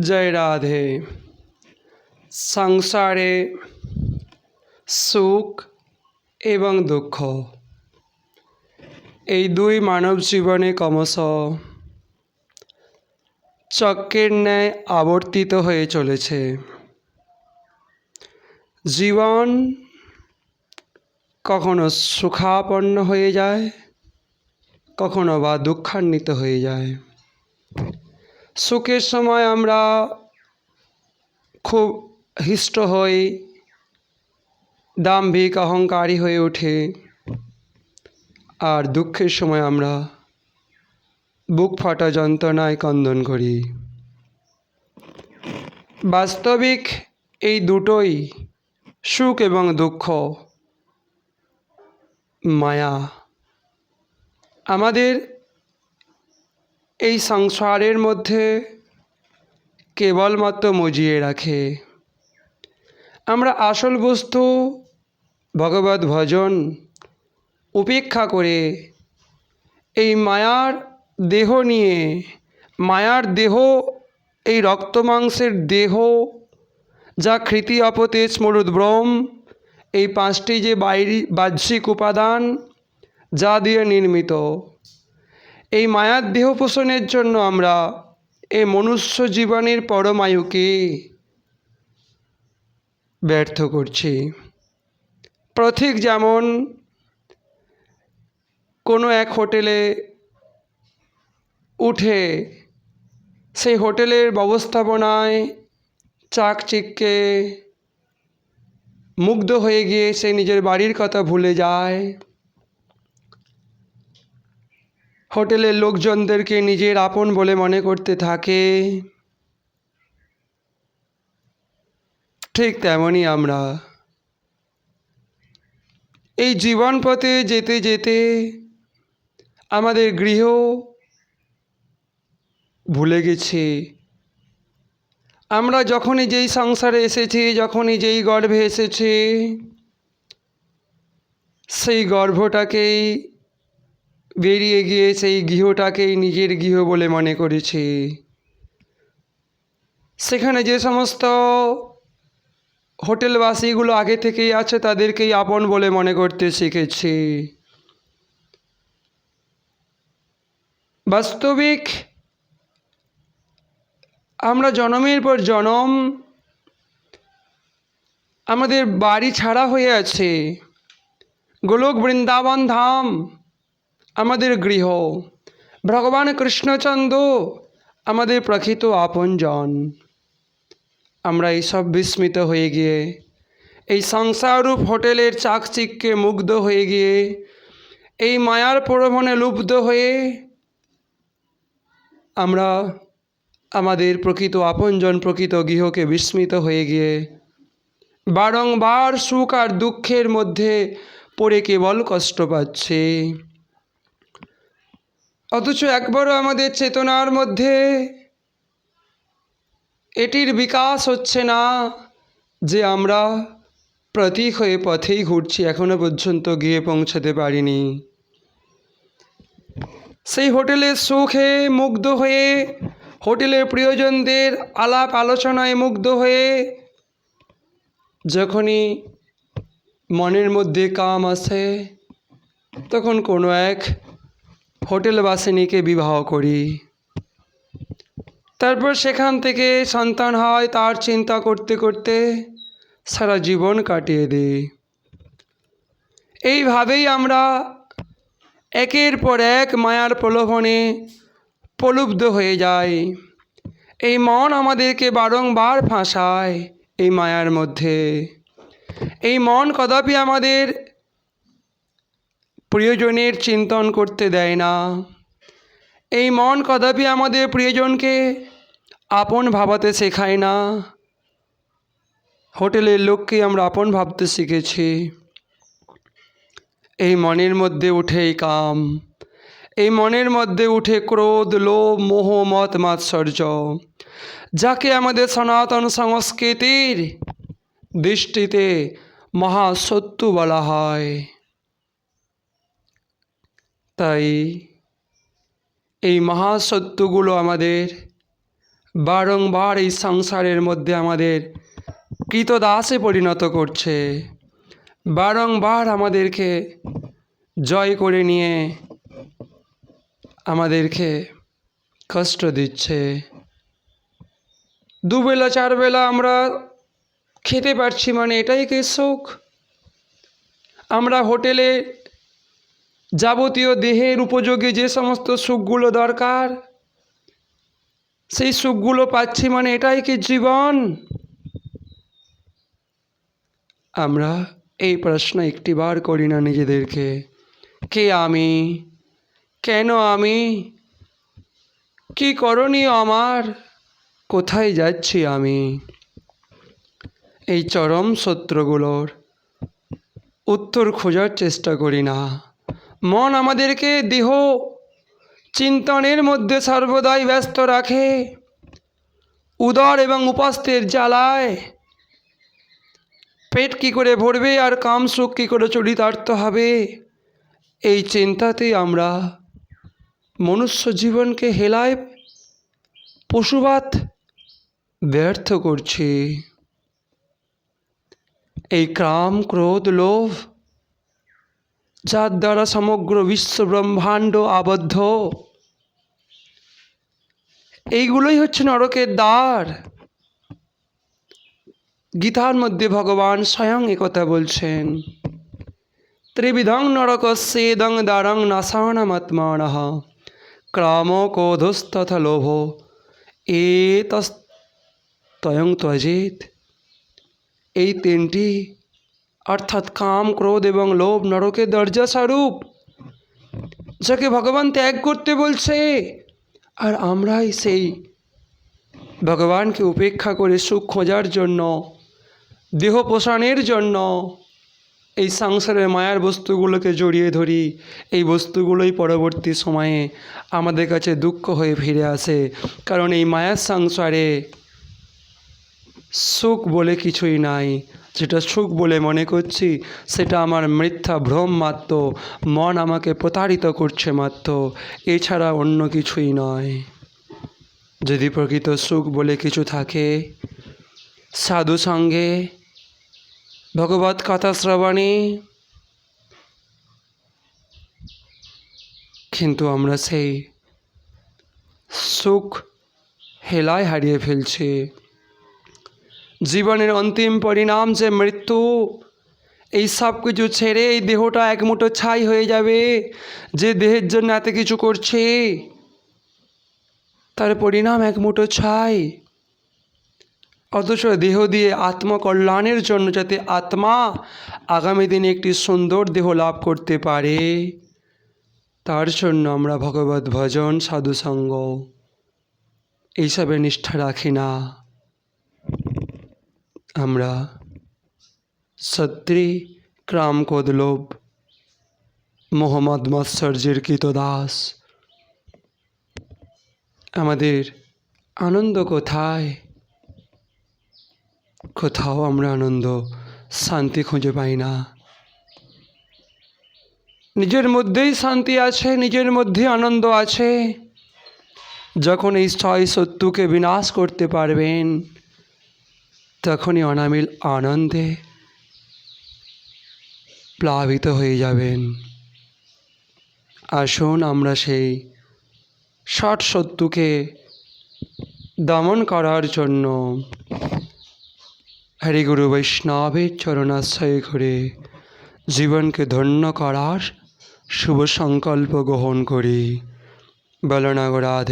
জয় রাধে। সংসারে সুখ এবং দুঃখ। এই দুই মানব জীবনে ক্রমশ চক্রের ন্যায় আবর্তিত হয়ে চলেছে। জীবন কখনো সুখাপন্ন হয়ে যায়, কখনো বা দুঃখান্বিত হয়ে যায়। সুখের সময় আমরা খুব হিষ্ট হই, দাম্ভিক অহংকারী হয়ে ওঠে আর দুঃখের সময় আমরা বুক ফাটা যন্ত্রণায় কন্দন করি। বাস্তবিক এই দুটোই সুখ এবং দুঃখ, মায়া। আমাদের এই সংসারের মধ্যে কেবলমাত্র মজিয়ে রাখে। আমরা আসল বস্তু ভগবত ভজন উপেক্ষা করে এই মায়ার দেহ নিয়ে, মায়ার দেহ, এই রক্ত মাংসের দেহ যা কৃতি অপতেজ মরুদ্ব্রম এই পাঁচটি যে বাইরি বাহ্যিক উপাদান যা দিয়ে নির্মিত। এই মায়ার দেহ পোষণের জন্য আমরা এই মনুষ্য জীবনের পরমায়ুকে ব্যর্থ করছি। প্রথিক যেমন কোনো এক হোটেলে উঠে সেই হোটেলের ব্যবস্থাপনায় চাকচিককে মুগ্ধ হয়ে গিয়ে সে নিজের বাড়ির কথা ভুলে যায়। হোটেলের লোকজনদেরকে নিজের আপন বলে মনে করতে থাকে। ঠিক তেমনই আমরা। এই জীবন পথে যেতে যেতে আমাদের গৃহ ভুলে গেছে। আমরা যখনই যেই সংসারে এসেছি, যখনই যেই গর্ভে এসেছি, সেই গর্ভটাকেই বেরিয়ে গিয়ে সেই গৃহটাকেই নিজের গৃহ বলে মনে করেছি। সেখানে যে সমস্ত হোটেলবাসীগুলো আগে থেকেই আছে, তাদেরকেই আপন বলে মনে করতে শিখেছি। বাস্তবিক আমরা জনমের পর জনম আমাদের বাড়ি ছাড়া হয়ে আছে। গোলক বৃন্দাবন ধাম আমাদের গৃহ। ভগবান কৃষ্ণচন্দ্র, আমাদের প্রকৃত আপনজন। আমরা এইসব বিস্মিত হয়ে গিয়ে, এই সংসাররূপ হোটেলের চাকচিককে মুগ্ধ হয়ে গিয়ে, এই মায়ার প্রলোভনে লুব্ধ হয়ে, আমরা আমাদের প্রকৃত আপনজন, প্রকৃত গৃহকে বিস্মিত হয়ে গিয়ে, বারংবার সুখ আর দুঃখের মধ্যে পড়ে কেবল কষ্ট পাচ্ছে। অথচ একবারও আমাদের চেতনার মধ্যে এটির বিকাশ হচ্ছে না যে আমরা প্রতীক হয়ে পথেই ঘুরছি, এখনও পর্যন্ত গিয়ে পৌঁছাতে পারিনি। সেই হোটেলের সুখে মুগ্ধ হয়ে, হোটেলের প্রিয়জনদের আলাপ আলোচনায় মুগ্ধ হয়ে, যখনই মনের মধ্যে কাম আসে, তখন কোনো এক হোটেল বাসিনীকে বিবাহ করি। তারপর সেখান থেকে সন্তান হয়, তার চিন্তা করতে করতে সারা জীবন কাটিয়ে দিই। এইভাবেই আমরা একের পর এক মায়ার প্রলোভনে প্রলুব্ধ হয়ে যাই। এই মন আমাদেরকে বারংবার ফাঁসায় এই মায়ার মধ্যে। এই মন কদাপি আমাদের প্রিয়জনের চিন্তন করতে দেয় না। এই মন কদাপি আমাদের প্রিয়জনকে আপন ভাবাতে শেখায় না। হোটেলের লোককে আমরা আপন ভাবতে শিখেছি। এই মনের মধ্যে উঠে এই কাম। এই মনের মধ্যে উঠে ক্রোধ, লোভ, মোহ, মত, মাৎসর্য, যাকে আমাদের সনাতন সংস্কৃতির দৃষ্টিতে মহাসত্য বলা হয়। তাই এই মহাসত্যগুলো আমাদের, বারংবার এই সংসারের মধ্যে আমাদের কৃতদাসে পরিণত করছে। বারংবার আমাদেরকে জয় করে নিয়ে আমাদেরকে কষ্ট দিচ্ছে। দুবেলা, চারবেলা আমরা খেতে পারছি মানে এটাই কি সুখ আমরা হোটেলে যাবতীয় দেহের উপযোগী যে সমস্ত সুখগুলো দরকার, সেই সুখগুলো পাচ্ছি মানে এটাই কি জীবন? আমরা এই প্রশ্ন একটিবার করি না নিজেদেরকে। কে আমি? কেন আমি? কি করণীয় আমার? কোথায় যাচ্ছি আমি? এই চরম সত্যগুলোর উত্তর খোঁজার চেষ্টা করি না। মন আমাদেরকে দেহ চিন্তনের মধ্যে সর্বদাই ব্যস্ত রাখে, উদর এবং উপাস্তের জ্বালায়। পেট কি করে ভরবে আর কাম সুখ কী করে চরিতার্থ হবে, এই চিন্তাতেই আমরা মনুষ্য জীবনকে হেলায় পশুবাত ব্যর্থ করছি। এই কাম ক্রোধ, লোভ যার দ্বারা সমগ্র বিশ্ব ব্রহ্মাণ্ড আবদ্ধ। এইগুলোই হচ্ছে নরকের দ্বার। গীতার মধ্যে ভগবান স্বয়ং একথা বলছেন, ত্রিবিধং নরক সেদং দ্বারং নাশানমাত্মন ক্রাম ক্রোধস্তথ লোভ। এ তয়ং ত্বজেত এই তিনটি অর্থাৎ কাম, ক্রোধ এবং লোভ নরকের দরজা স্বরূপ। যাকে ভগবান ত্যাগ করতে বলছে, আর আমরাই সেই ভগবানকে উপেক্ষা করে সুখ খোঁজার জন্য, দেহ পোষণের জন্য এই সংসারের মায়ার বস্তুগুলোকে জড়িয়ে ধরি। এই বস্তুগুলোই পরবর্তী সময়ে আমাদের কাছে দুঃখ হয়ে ফিরে আসে। কারণ এই মায়ার সংসারে সুখ বলে কিছুই নাই। যেটা সুখ বলে মনে করছি, সেটা আমার মিথ্যা ভ্রম মাত্র মন আমাকে প্রতারিত করছে মাত্র, এছাড়া অন্য কিছুই নয়। যদি প্রকৃত সুখ বলে কিছু থাকে, সাধু সঙ্গে, ভগবত কথা শ্রবণে। কিন্তু আমরা সেই সুখ হেলায় হারিয়ে ফেলছি। জীবনের অন্তিম পরিণাম যে মৃত্যু, এই সব কিছু ছেড়ে এই দেহটা এক মুঠো ছাই হয়ে যাবে। যে দেহের জন্য এত কিছু করছে, তার পরিণাম এক মুঠো ছাই। অথচ দেহ দিয়ে আত্মকল্যাণের জন্য যাতে আত্মা আগামী দিনে একটি সুন্দর দেহ লাভ করতে পারে, তার জন্য আমরা ভগবত ভজন সাধুসঙ্গ, এইসবে নিষ্ঠা রাখি না। আমরা সত্রী ক্রাম কোদলোভ মোহাম্মদ মৎসর্যের কৃতদাস আমাদের আনন্দ কোথায়? কোথাও আমরা আনন্দ, শান্তি খুঁজে পাই না। নিজের মধ্যেই শান্তি আছে, নিজের মধ্যে আনন্দ আছে। যখন এই ছয় শত্রুকে বিনাশ করতে পারবেন তখনই অনামিল আনন্দে প্লাবিত হয়ে যাবেন। আসুন আমরা সেই ষট শত্রুকে দমন করার জন্য হরিগুরু বৈষ্ণবের চরণাশ্রয় করে জীবনকে ধন্য করার শুভ সংকল্প গ্রহণ করি। বলনাগরাধে